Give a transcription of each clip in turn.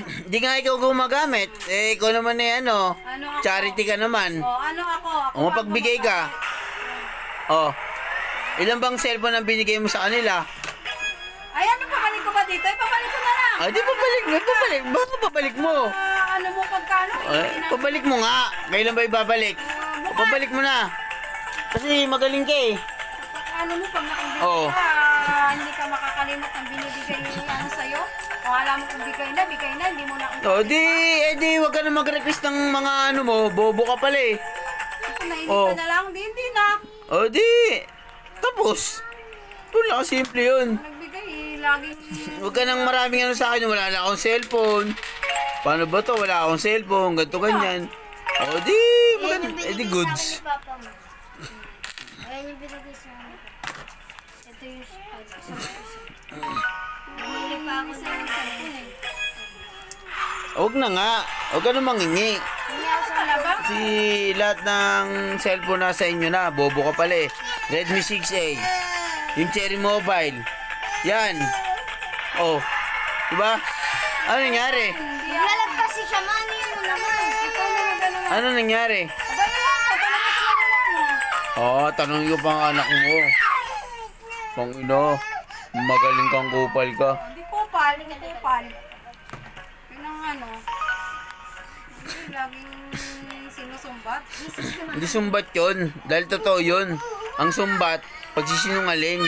Hindi nga ikaw gumagamit. Eh, ikaw naman eh, ano, Ano ako? charity ka naman. O, ano ako? ako O, mapagbigay ka. Oh. Ilan bang cellphone ang binigay mo sa kanila? Ay, ano pabalik ko ba dito? Ay, pabalik ko na lang. Ah, di pabalik mo, pabalik. Bakit pabalik mo? Ah, ano mo pagkano? Eh, pabalik mo nga. Kailan ba ibabalik? O, pabalik mo na. Kasi magaling ka eh. Ano mo pag nakabigay Oo. ka, hindi ka makakalimot ng binibigay yung ano sa'yo? Kung alam mo kung bigay na, bigay na, hindi mo na O, di, eh di, wag ka na mag-request ng mga ano mo. Bobo ka pala eh. Nainip Oo. ka na lang, di, hindi na. O, di. Tapos. Wala, simple yun. Nagbigay, eh, laging... Huwag ka nang maraming ano sa akin, wala na akong cellphone. Paano ba to? Wala akong cellphone, ganito ganyan. O di, maganda, eh di goods. Ayan yung binigay sa amin. Ito yung isang Bumili pa ako sa cellphone eh. Huwag na nga, huwag ka na mangingi. Hindi ako sa ba? Si lahat ng cellphone nasa inyo na, bobo ka pala eh. Redmi 6A, yung Cherry Mobile. Yan. Oh, diba? Ano nangyari? Naglalagpas si siya, mani yun mo naman. Ikaw na magano Ano nangyari? Aba na lang, ito lang sa mga anak mo. Oh, tanong ko pang anak mo. Pang ino, magaling kang kupal ka. Hindi kupal, hindi kupal. Yun ang ano. Hindi, laging sinusumbat. Hindi sumbat yun. Dahil totoo yun. Ang sumbat, pagsisinungaling.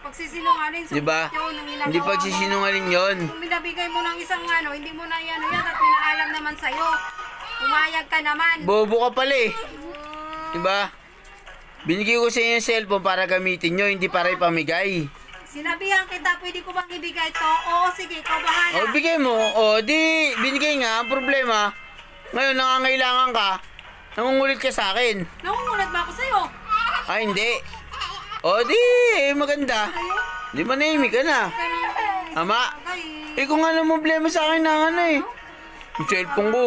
Pagsisinungaling, sumbat Diba? yun. ang ginagawa Hindi mo. pagsisinungaling yun. Kung binabigay mo ng isang ano, hindi mo na yan yan at pinaalam naman sa'yo. Pumayag ka naman. Bobo ka pala eh. Diba? Binigay ko sa inyo yung cellphone para gamitin nyo, hindi para ipamigay. Sinabihan kita, pwede ko bang ibigay to? Oo, sige, ikaw bahala. O, bigay mo. O, di, binigay nga. Ang problema, ngayon nangangailangan ka, nangungulit ka sa akin. Nangungulat ba ako sa'yo? Ay, hindi. O, di, maganda. Di manahimik ka na. Ama, eh kung ano problema sa akin na ano eh. Yung cellphone ko.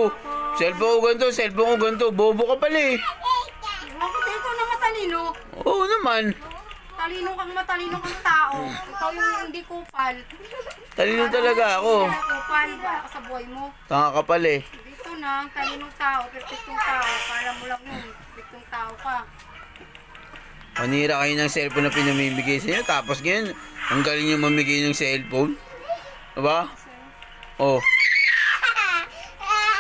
Cellphone ko ganito, cellphone ko ganito. Bobo ka pala eh. Bakit ikaw na matalino? Oo naman. Talino kang matalino kang tao. Ikaw yung hindi kupal. Talino talaga ako. Hindi ka kupal ba sa buhay mo? Tanga ka pala eh. Dito na, talinong tao, perfectong tao. Kala mo lang yun, perfectong tao ka. Manira kayo ng cellphone na pinamimigay sa inyo. Tapos ngayon, ang galing nyo mamigay ng cellphone. Diba? Oh.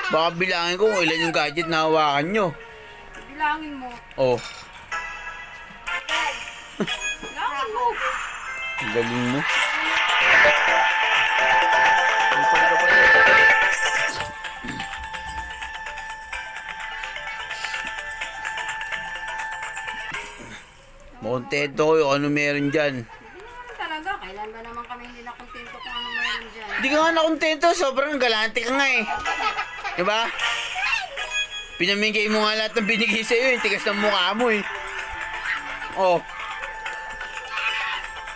Baka bilangin ko kung ilan yung gadget na hawakan nyo. Bilangin mo. Oh. Galing mo. Makontento ko yung ano meron dyan. Hindi naman talaga. Kailan ba naman kami hindi na kontento kung ano mayroon dyan? Hindi ka nga nakontento, sobrang galante ka nga eh. Diba? Pinamigay mo nga lahat ng binigay sa'yo, yung tigas ng mukha mo eh. Oh.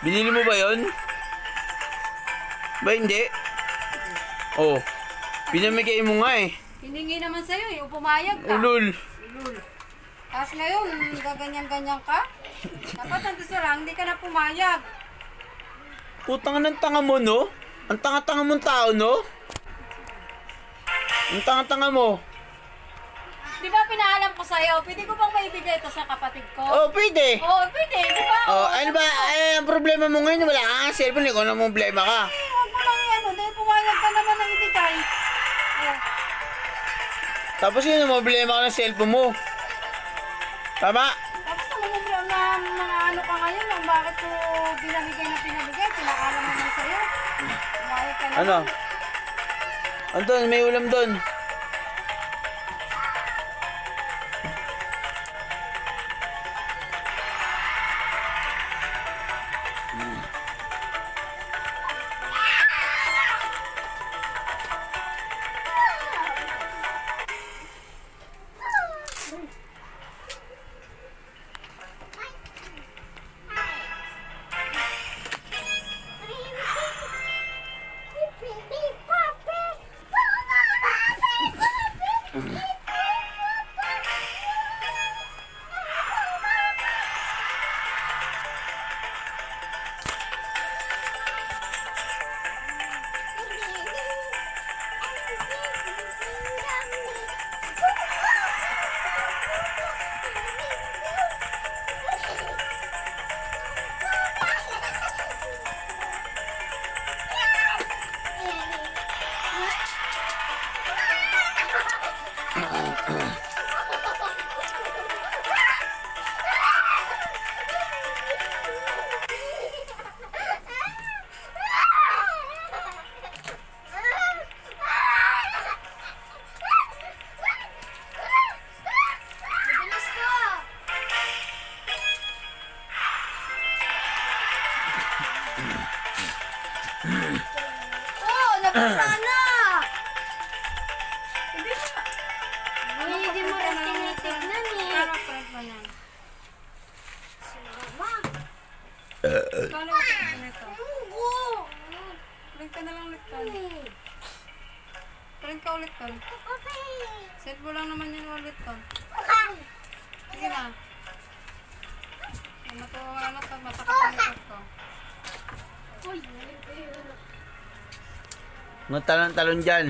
Binili mo ba yon? Ba hindi? Oh. Pinamigay mo nga eh. Hiningi naman sa'yo eh, pumayag ka. Ulol. Ulul. Tapos ngayon, gaganyan-ganyan ka? Dapat nandito lang, hindi ka na pumayag. Putang ng tanga mo, no? Ang tanga-tanga mong tao, no? Ang tanga-tanga mo. Di ba pinaalam ko sa'yo, pwede ko bang maibigay ito sa kapatid ko? Oh, pwede. Oo, pwede, di ba? Oh, ano ba? Eh, problema mo ngayon, wala kang cellphone. Ikaw na problema ka. Eh, Huwag mo lang yan, dahil pumayag ka naman ng ibigay. Oh, Tapos yun, problema ka ng cellphone mo. Tama? tapos naman yung na, na, ano ka ngayon, kung bakit ko binabigay na pinabigay, pinaalam naman sa'yo. Pumayag ka naman. Ano? Anton, may ulam doon. I Oh, nabasa na! Hindi, mo rin tinitignan eh. Parang print mo yan. Ma, Ikaw na print nito. Munggo! Print ka na lang ulit ka ulit tol. Set mo lang naman yun ulit tol. Sige na. Ano to, ano to, masakit ang likod ko. Uy, Mga talon-talon dyan.